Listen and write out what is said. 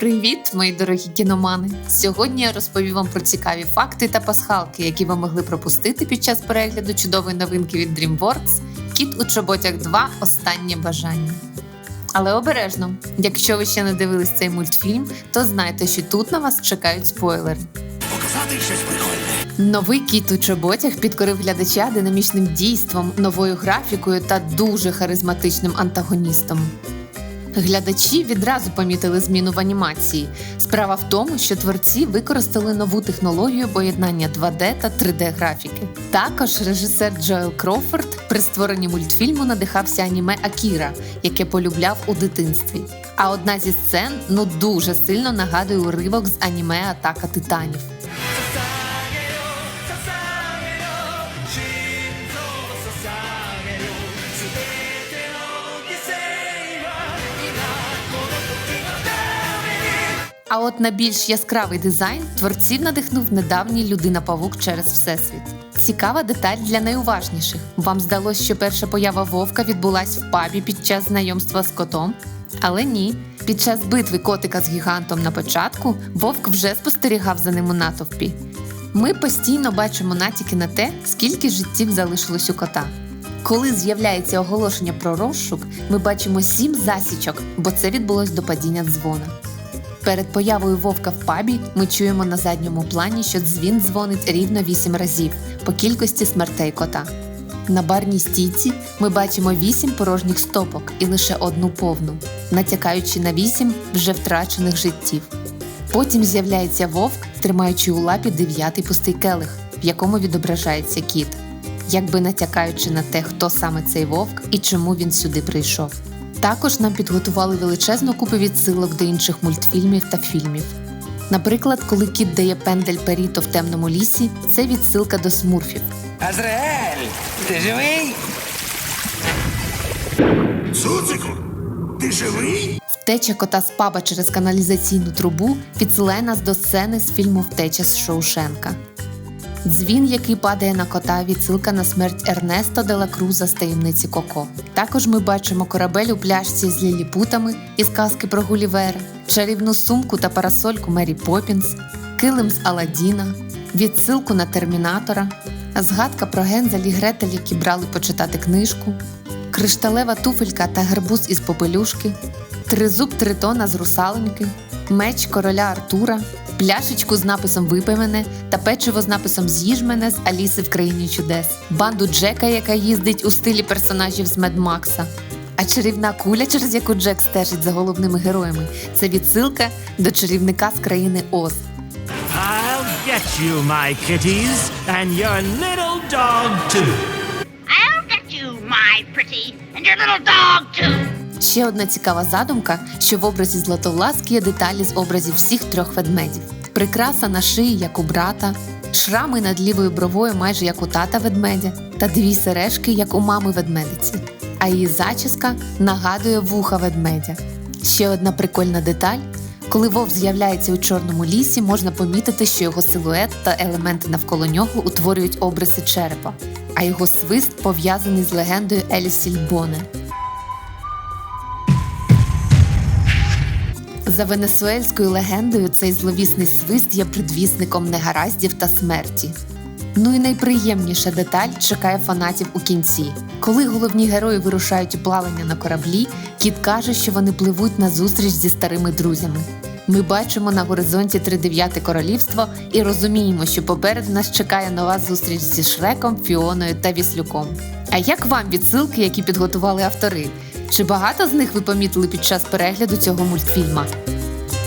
Привіт, мої дорогі кіномани! Сьогодні я розповім вам про цікаві факти та пасхалки, які ви могли пропустити під час перегляду чудової новинки від DreamWorks Кіт у чоботях 2. Останнє бажання. Але обережно, якщо ви ще не дивились цей мультфільм, то знайте, що тут на вас чекають спойлери. Показати щось прикольне. Новий кіт у чоботях підкорив глядача динамічним дійством, новою графікою та дуже харизматичним антагоністом. Глядачі відразу помітили зміну в анімації. Справа в тому, що творці використали нову технологію поєднання 2D та 3D графіки. Також режисер Джоел Крофорд при створенні мультфільму надихався аніме Акіра, яке полюбляв у дитинстві. А одна зі сцен ну дуже сильно нагадує уривок з аніме Атака титанів. А от на більш яскравий дизайн творців надихнув недавній людина-павук через всесвіт. Цікава деталь для найуважніших. Вам здалося, що перша поява вовка відбулась в пабі під час знайомства з котом? Але ні. Під час битви котика з гігантом на початку вовк вже спостерігав за ним у натовпі. Ми постійно бачимо натяки на те, скільки життів залишилось у кота. Коли з'являється оголошення про розшук, ми бачимо сім засічок, бо це відбулось до падіння дзвона. Перед появою вовка в пабі ми чуємо на задньому плані, що дзвін дзвонить рівно 8 разів по кількості смертей кота. На барній стійці ми бачимо 8 порожніх стопок і лише одну повну, натякаючи на 8 вже втрачених життів. Потім з'являється вовк, тримаючи у лапі дев'ятий пустий келих, в якому відображається кіт, якби натякаючи на те, хто саме цей вовк і чому він сюди прийшов. Також нам підготували величезну купу відсилок до інших мультфільмів та фільмів. Наприклад, коли кіт дає пендель Періто в темному лісі, це відсилка до смурфів. Азраель, ти живий? Цуцику, ти живий? Втеча кота з паба через каналізаційну трубу відсилає нас до сцени з фільму Втеча з Шоушенка. Дзвін, який падає на кота, відсилка на смерть Ернесто де ла Круза з таємниці Коко. Також ми бачимо корабель у пляшці з ліліпутами із казки про Гулівера, чарівну сумку та парасольку Мері Поппінс, килим з Аладдіна, відсилку на термінатора, згадка про Гензель і Гретель, які брали почитати книжку, кришталева туфелька та гарбуз із попелюшки, тризуб тритона з русалоньки, меч короля Артура, пляшечку з написом Випий мене та печиво з написом З'їж мене з Аліси в країні чудес, банду Джека, яка їздить у стилі персонажів з Мед Макса. А чарівна куля, через яку Джек стежить за головними героями, це відсилка до чарівника з країни Оз. I'll get you, my kitties, and your little dog too. I'll get you, my pretty, and your little dog too. Ще одна цікава задумка, що в образі Златовласки є деталі з образів всіх трьох ведмедів. Прикраса на шиї, як у брата, шрами над лівою бровою, майже як у тата ведмедя, та дві сережки, як у мами ведмедиці. А її зачіска нагадує вуха ведмедя. Ще одна прикольна деталь. Коли вовк з'являється у чорному лісі, можна помітити, що його силует та елементи навколо нього утворюють обриси черепа, а його свист пов'язаний з легендою Елісіль За венесуельською легендою, цей зловісний свист є предвісником негараздів та смерті. Ну і найприємніша деталь чекає фанатів у кінці. Коли головні герої вирушають у плавання на кораблі, кіт каже, що вони пливуть на зустріч зі старими друзями. Ми бачимо на горизонті тридев'яте королівство і розуміємо, що попереду нас чекає нова зустріч зі Шреком, Фіоною та Віслюком. А як вам відсилки, які підготували автори? Чи багато з них ви помітили під час перегляду цього мультфільма?